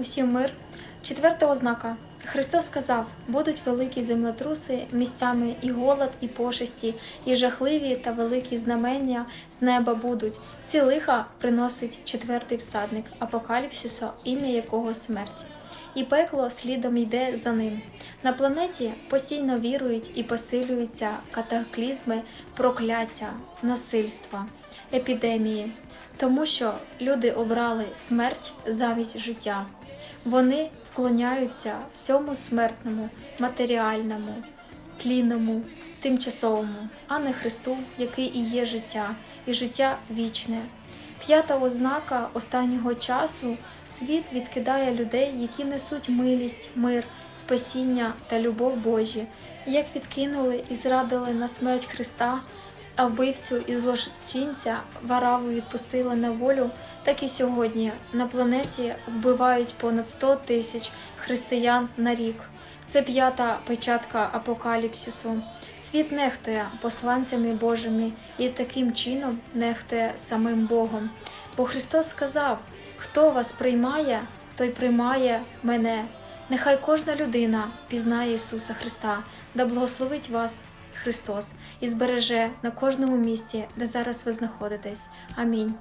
Усім мир. Четверта ознака. Христос сказав: будуть великі землетруси місцями і голод, і пошесті, і жахливі та великі знамення з неба будуть. Ці лиха приносить четвертий всадник апокаліпсису, ім'я якого смерть. І пекло слідом йде за ним. На планеті постійно вірують і посилюються катаклізми, прокляття, насильства, епідемії, тому що люди обрали смерть замість життя. Вони вклоняються всьому смертному, матеріальному, тлінному, тимчасовому, а не Христу, який і є життя, і життя вічне. П'ята ознака останнього часу світ відкидає людей, які несуть милість, мир, спасіння та любов Божі, як відкинули і зрадили на смерть Христа, а вбивцю і злочинця вараву відпустили на волю, так і сьогодні на планеті вбивають понад 100 тисяч християн на рік. Це п'ята печатка апокаліпсису. Світ нехтує посланцями Божими і таким чином нехтує самим Богом. Бо Христос сказав: хто вас приймає, той приймає мене. Нехай кожна людина пізнає Ісуса Христа, да благословить вас Христос і збереже на кожному місці, де зараз ви знаходитесь. Амінь.